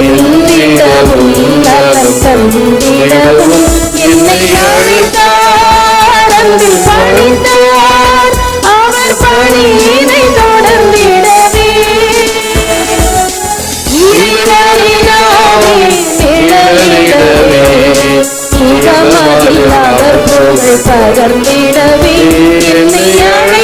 வென்றிடவும் நலம் தந்திடவும் என்னை அழைத்தார் அன்பில் பணித்தார் அவர் பணியினை தொடர்ந்திடவே பகர்ந்திடவே. என்னை அழை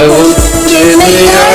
பரிசாற்றிடவும் என்னை அழைத்தார்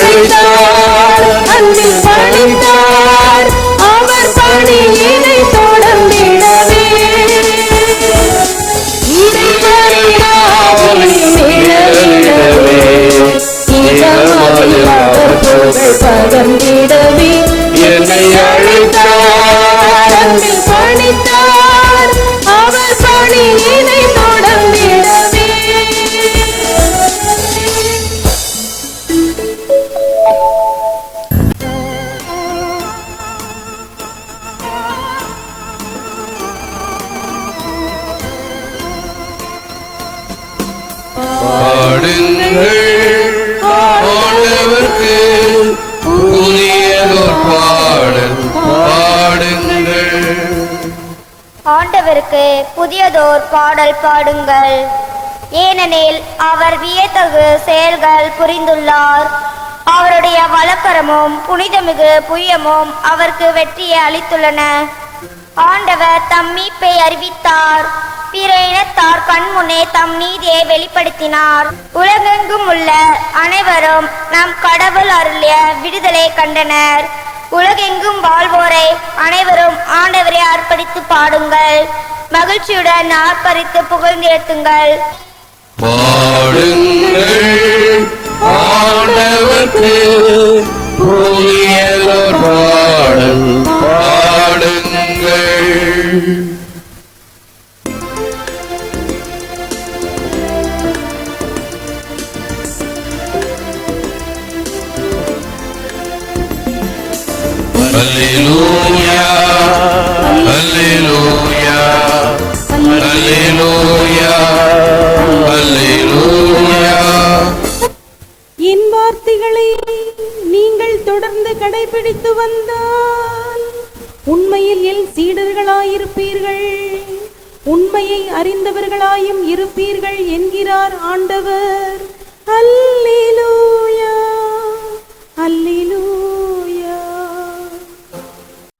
ஆண்டவருக்கு புதியதோர் பாடல் பாடுங்கள். ஏனெனில் அவர் வியத்தகு செயல்கள் புரிந்துள்ளார். அவருடைய வழக்கரமும் புனிதமிகு புயமும் அவருக்கு வெற்றியை அளித்துள்ளன. ஆண்டவர் தம் மீட்பை அறிவித்தார். பிற இனத்தார் கண்முன்னே தம் நீதியை வெளிப்படுத்தினார். உலகெங்கும் உள்ள அனைவரும் நம் கடவுள் அருளிய விடுதலை கண்டனர். உலகெங்கும் வாழ்வோரை அனைவரும் ஆண்டவரை அர்ப்பணித்து பாடுங்கள். மகிழ்ச்சியுடன் ஆர்ப்பரித்து புகழ்ந்தேத்துங்கள் பாடுங்கள். பாடுங்கள். இன்வார்த்தைகளை என் வார்த்தைகளை நீங்கள் தொடர்ந்து கடைபிடித்து வந்தால் உண்மையில் எல் சீடர்களாயிருப்பீர்கள். உண்மையை அறிந்தவர்களாயும் இருப்பீர்கள் என்கிறார் ஆண்டவர். அல்லேலூயா அல்லேலூயா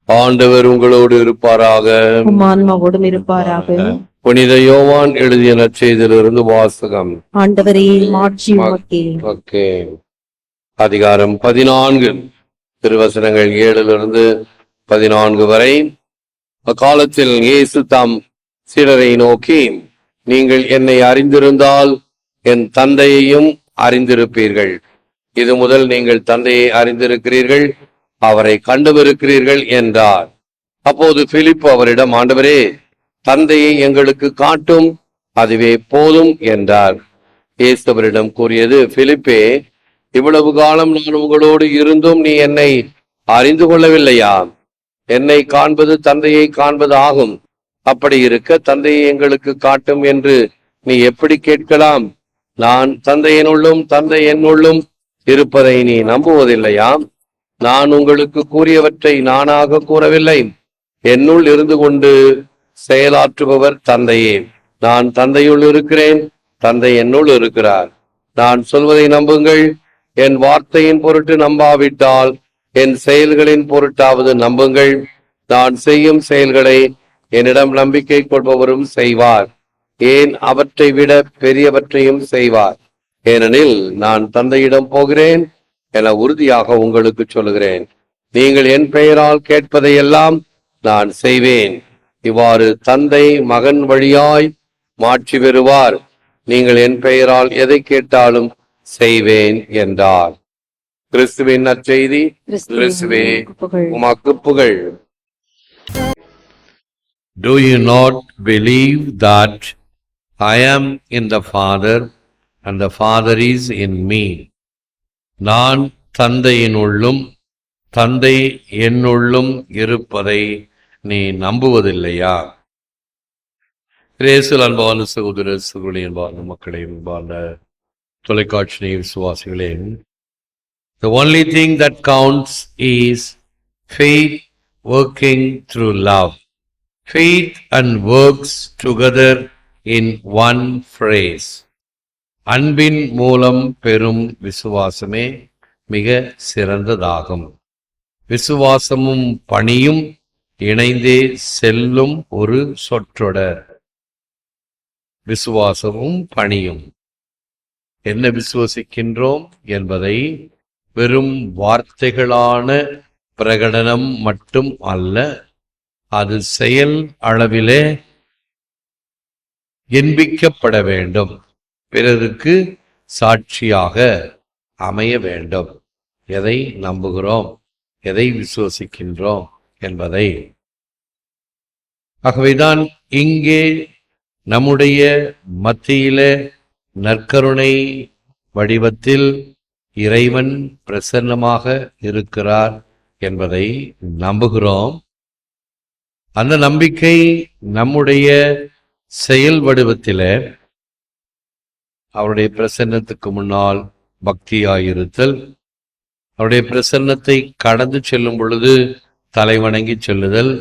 ஆண்டவர் உங்களோடு இருப்பாராக. ஆன்மாவோடும் இருப்பாராக. புனித யோவான் எழுதிய நற்செய்தியிலிருந்து வாசகம். ஆண்டவரே ஓகே. அதிகாரம் பதினான்கு. திருவசனங்கள் ஏழிலிருந்து பதினான்கு வரை. அக்காலத்தில் இயேசு தாம் சீடரை நோக்கி நீங்கள் என்னை அறிந்திருந்தால் என் தந்தையையும் அறிந்திருப்பீர்கள். இது முதல் நீங்கள் தந்தையை அறிந்திருக்கிறீர்கள். அவரை கண்டுவிருக்கிறீர்கள் என்றார். அப்போது பிலிப்பு அவரிடம் ஆண்டவரே தந்தையை எங்களுக்கு காட்டும் அதுவே போதும் என்றார். இயேசு கூறியது பிலிப்பே இவ்வளவு காலம் நான் உங்களோடு இருந்தும் நீ என்னை அறிந்து கொள்ளவில்லையா? என்னை காண்பது தந்தையை காண்பது ஆகும். அப்படி இருக்க தந்தையை எங்களுக்கு காட்டும் என்று நீ எப்படி கேட்கலாம்? நான் தந்தையினுள்ளும் தந்தை என்னுள்ளும் இருப்பதை நீ நம்புவதில்லையாம் நான் உங்களுக்கு கூறியவற்றை நானாக கூறவில்லை. என்னுள் இருந்து கொண்டு செயலாற்றுபவர் தந்தையே. நான் தந்தையுள் இருக்கிறேன் தந்தை என்னுள் இருக்கிறார். நான் சொல்வதை நம்புங்கள் என் வார்த்தையின் பொருட்டு நம்பாவிட்டால் என் செயல்களின் பொருட்டாவது நம்புங்கள். நான் செய்யும் செயல்களை என்னிடம் நம்பிக்கை கொள்பவரும் செய்வார். ஏன் அவற்றை விட பெரியவற்றையும் செய்வார். ஏனெனில் நான் தந்தையிடம் போகிறேன் என உறுதியாக உங்களுக்கு சொல்லுகிறேன். நீங்கள் என் பெயரால் கேட்பதையெல்லாம் நான் செய்வேன். இவ்வாறு தந்தை மகன் வழியாய் மாற்றி பெறுவார். நீங்கள் என் பெயரால் எதை கேட்டாலும் செய்வேன் என்றார். கிறிஸ்துவின் நற்செய்தி கிறிஸ்துவே. உமக்கு புகழ். Do you not believe that I am in the Father and the Father is in me? நான் தந்தையினுள்ளும் தந்தை என்னுள்ளும் இருப்பதை நீ நம்புவதில்லையா கிரேசில் அன்பான சகோதர சகோதரி அன்பான மக்களை அன்பான தொலைக்காட்சி விசுவாசிகளே the only thing that counts is faith working through love faith and works together in one phrase அன்பின் மூலம் பெறும் விசுவாசமே மிக சிறந்ததாகும். விசுவாசமும் பணியும் இணைந்தே செல்லும் ஒரு சொற்றொடர். விசுவாசமும் பணியும். என்ன விசுவசிக்கின்றோம் என்பதை வெறும் வார்த்தைகளான பிரகடனம் மட்டும் அல்ல அது செயல் அளவிலே எண்பிக்கப்பட வேண்டும். பிறருக்கு சாட்சியாக அமைய வேண்டும். எதை நம்புகிறோம்? எதை விசுவசிக்கின்றோம்? என்பதை. ஆகவேதான் இங்கே நம்முடைய மத்தியில நற்கருணை வடிவத்தில் இறைவன் பிரசன்னமாக இருக்கிறார் என்பதை நம்புகிறோம். அந்த நம்பிக்கை நம்முடைய செயல் வடிவத்தில் அவருடைய பிரசன்னத்துக்கு முன்னால் பக்தியாயிருத்தல். அவருடைய பிரசன்னத்தை கடந்து செல்லும் பொழுது தலைவணங்கி செல்லுதல்.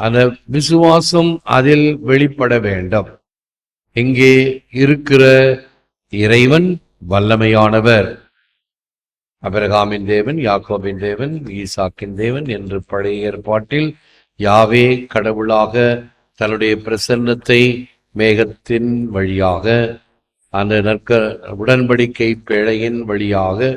அந்த விசுவாசம் அதில் வெளிப்பட வேண்டும். இங்கே இருக்கிற இறைவன் வல்லமையானவர். அபிரகாமின் தேவன் யாக்கோபின் தேவன் ஈசாக்கின் தேவன் என்று பழைய ஏற்பாட்டில் யாவே கடவுளாக தன்னுடைய பிரசன்னத்தை மேகத்தின் வழியாக அந்த நற்க உடன்படிக்கை பேழையின் வழியாக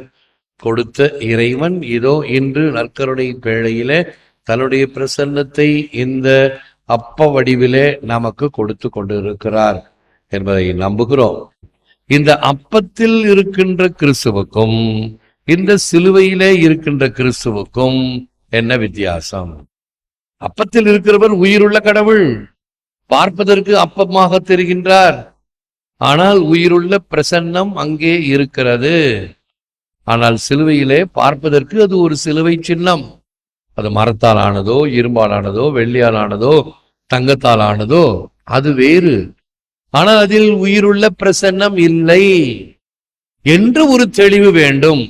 கொடுத்த இறைவன் இதோ இன்று நற்கருணை பேழையிலே தன்னுடைய பிரசன்னத்தை இந்த அப்ப வடிவிலே நமக்கு கொடுத்து கொண்டிருக்கிறார் என்பதை நம்புகிறோம். இந்த அப்பத்தில் இருக்கின்ற கிறிஸ்துவுக்கும் இந்த சிலுவையிலே இருக்கின்ற கிறிஸ்துவுக்கும் என்ன வித்தியாசம்? அப்பத்தில் இருக்கிறவர் உயிருள்ள கடவுள். பார்ப்பதற்கு அப்பமாக தெரிகின்றார். ஆனால் உயிருள்ள பிரசன்னம் அங்கே இருக்கிறது. ஆனால் சிலுவையிலே பார்ப்பதற்கு அது ஒரு சிலுவை சின்னம். அது மரத்தால் ஆனதோ இரும்பால் ஆனதோ வெள்ளியால் ஆனதோ தங்கத்தால் ஆனதோ அது வேறு. ஆனால் அதில் உயிருள்ள பிரசன்னம் இல்லை என்று ஒரு தெளிவு வேண்டும்.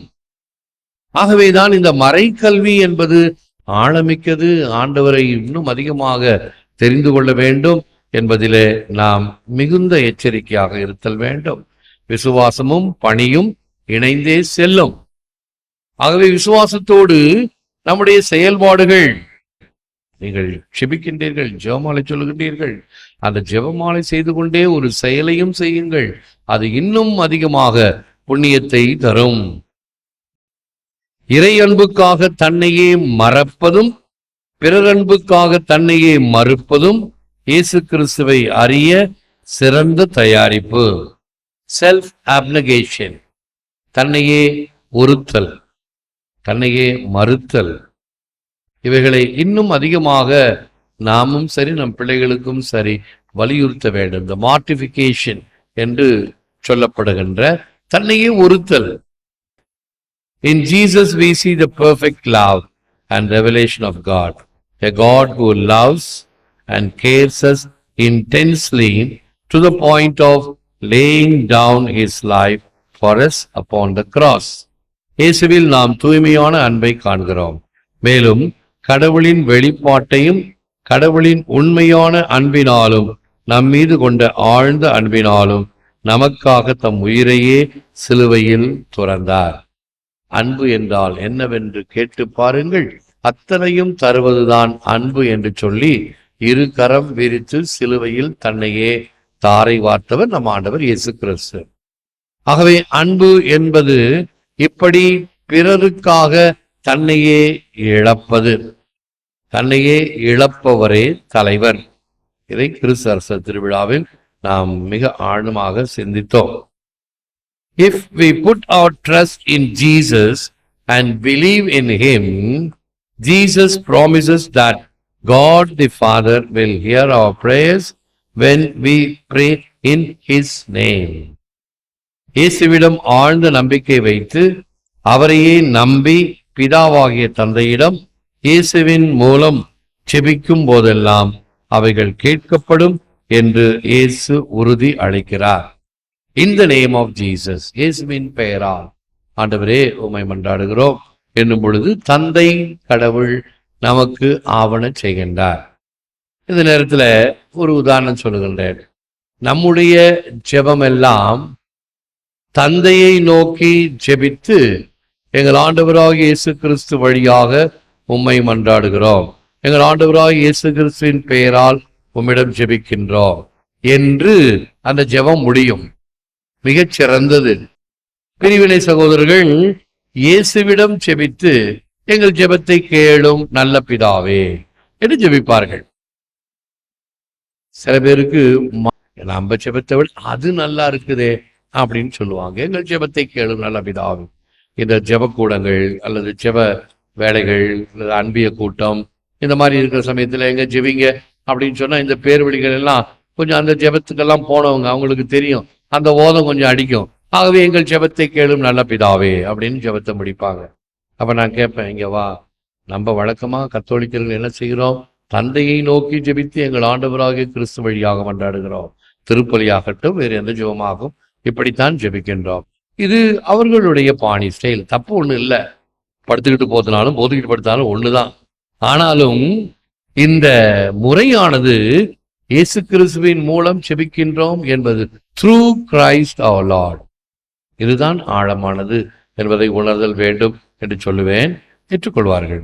ஆகவேதான் இந்த மறைக்கல்வி என்பது ஆழமிக்கது. ஆண்டவரை இன்னும் அதிகமாக தெரிந்து கொள்ள வேண்டும். என்பதிலே நாம் மிகுந்த எச்சரிக்கையாக இருத்தல் வேண்டும். விசுவாசமும் பணியும் இணைந்தே செல்லும். ஆகவே விசுவாசத்தோடு நம்முடைய செயல்பாடுகள் நீங்கள் ஷிபிக்கின்றீர்கள் ஜெபமாலை சொல்லுகின்றீர்கள் அந்த ஜெபமாலை செய்து கொண்டே ஒரு செயலையும் செய்யுங்கள். அது இன்னும் அதிகமாக புண்ணியத்தை தரும். இறை அன்புக்காக தன்னையே மறப்பதும் பிறர் அன்புக்காக தன்னையே மறுப்பதும் இயேசு கிறிஸ்துவை அறிய சிறந்த தயாரிப்பு. செல்ஃப் அப்னகேஷன் தன்னையே ஒருத்தல் தன்னையே மறுத்தல். இவைகளை இன்னும் அதிகமாக நாமும் சரி நம் பிள்ளைகளுக்கும் சரி வலியுறுத்த வேண்டும். இந்த மார்டிபிகேஷன் என்று சொல்லப்படுகின்ற தன்னையே ஒருத்தல் in Jesus we see the perfect love and revelation of God a God who loves and cares us intensely to the point of laying down his life for us upon the cross. இயேசுவில் நாம் தூய்மையான அன்பை காண்கிறோம். மேலும் கடவுளின் வெளிப்பாட்டையும் கடவுளின் உண்மையான அன்பினாலும் நம் மீது கொண்ட ஆழ்ந்த அன்பினாலும் நமக்காக தம் உயிரையே சிலுவையில் துறந்தார். அன்பு என்றால் என்னவென்று கேட்டு பாருங்கள். அத்தனையும் தருவதுதான் அன்பு என்று சொல்லி இரு கரம் விரித்து சிலுவையில் தன்னையே தாரை வார்த்தவர் நம் ஆண்டவர் இயேசு கிறிஸ்து ஆகவே அன்பு என்பது இப்படி பிறருக்காக தன்னையே இழப்பது. தன்னையே இழப்பவரே தலைவர். இதை கிறிஸ்து அரச திருவிழாவில் நாம் மிக ஆழமாக சிந்தித்தோம். If we put our trust in Jesus and believe in him Jesus promises that God the Father will hear our prayers when we pray in his name. இயேசுவிடம் ஆழ்ந்த நம்பிக்கை வைத்து அவரையே நம்பி பிதாவாகிய தந்தையிடம் இயேசுவின் மூலம் செபிக்கும் போதெல்லாம் அவைகள் கேட்கப்படும் என்று இயேசு உறுதி அளிக்கிறார் in the name of Jesus இயேசுவின் பெயரால் ஆண்டவரே உமை மன்றாடுகிறோம் என்னும் பொழுது தந்தை கடவுள் நமக்கு ஆவண செய்கின்றார். இந்த நேரத்தில் ஒரு உதாரணம் சொல்லுகின்றேன். நம்முடைய ஜெபமெல்லாம் தந்தையை நோக்கி ஜெபித்து எங்கள் ஆண்டவராக இயேசு கிறிஸ்து வழியாக உம்மை மன்றாடுகிறோம். எங்கள் ஆண்டவராக இயேசு கிறிஸ்துவின் பெயரால் உம்மிடம் ஜெபிக்கின்றோம் என்று அந்த ஜெபம் முடியும். மிகச் சிறந்தது பிரிவினை சகோதரர்கள் இயேசுவிடம் ஜெபித்து எங்கள் ஜெபத்தை கேளும் நல்ல பிதாவே என்று ஜெபிப்பார்கள். சில பேருக்கு நம்ம ஜெபத்தை விட அது நல்லா இருக்குதே அப்படின்னு சொல்லுவாங்க. எங்கள் ஜெபத்தை கேளும் நல்ல பிதாவே. இந்த ஜெபக்கூடங்கள் அல்லது ஜெப வேலைகள் அல்லது அன்பிய கூட்டம் இந்த மாதிரி இருக்கிற சமயத்துல எங்க ஜெபிங்க அப்படின்னு சொன்னா இந்த பேர் வழிகள் எல்லாம் கொஞ்சம் அந்த ஜெபத்துக்கெல்லாம் போனவங்க அவங்களுக்கு தெரியும். அந்த ஓதம் கொஞ்சம் அடிக்கும். ஆகவே எங்கள் ஜெபத்தை கேளும் நல்ல பிதாவே அப்படின்னு ஜெபத்தை முடிப்பாங்க. அப்ப நான் கேட்பேன் இங்க வா. நம்ம வழக்கமா கத்தோலிக்கர்கள் என்ன செய்கிறோம்? தந்தையை நோக்கி ஜெபித்து எங்கள் ஆண்டவராகிய கிறிஸ்து வழியாக கொண்டாடுகிறோம் திருப்பலியாகட்டும் வேறு எந்த ஜெபமாகும் இப்படித்தான் ஜெபிக்கின்றோம். இது அவர்களுடைய பாணி ஸ்டைல் தப்பு ஒண்ணு இல்லை. படுத்துக்கிட்டு போத்தினாலும் போதுக்கிட்டு படுத்தாலும் ஒண்ணுதான். ஆனாலும் இந்த முறையானது இயேசு கிறிஸ்துவின் மூலம் செபிக்கின்றோம் என்பது த்ரூ கிரைஸ்ட் அவர் லார்ட் இதுதான் ஆழமானது என்பதை உணர்தல் வேண்டும். என்று சொல்லுவேன் ஏற்றுக்கொள்வார்கள்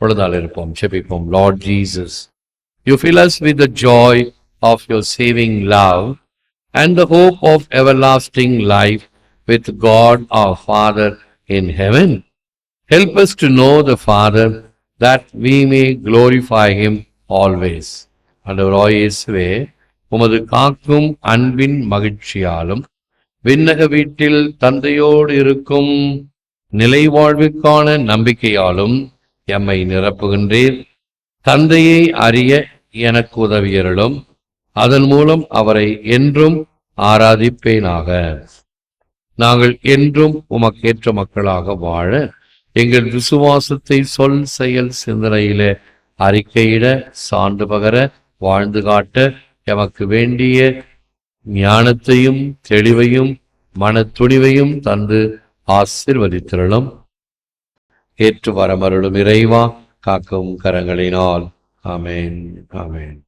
பொழுதால் இருப்போம் செபிப்போம் Lord Jesus you fill us with the joy of your saving love and the hope of everlasting life with God our Father in heaven. Help us to know the Father that we may glorify him always. ஆண்டவராய் இயேசுவே உமது காக்கும் அன்பின் மகிழ்ச்சியாலும் விண்ணக வீட்டில் தந்தையோடு இருக்கும் நிலை வாழ்வுக்கான நம்பிக்கையாலும் எம்மை நிரப்புகின்றீர். தந்தையை அறிய எனக்கு உதவியருளும். அதன் மூலம் அவரை என்றும் ஆராதிப்பேனாக. நாங்கள் என்றும் உமக்கேற்ற மக்களாக வாழ எங்கள் விசுவாசத்தை சொல் செயல் சிந்தனையிலே அறிக்கையிட சான்று பகர வாழ்ந்து காட்ட எமக்கு வேண்டிய ஞானத்தையும் தெளிவையும் மன துணிவையும் தந்து ஆசிர்வதித்திரளும். ஏற்று வரமருளும் இறைவா காக்கும் கரங்களினால். ஆமென் ஆமென்.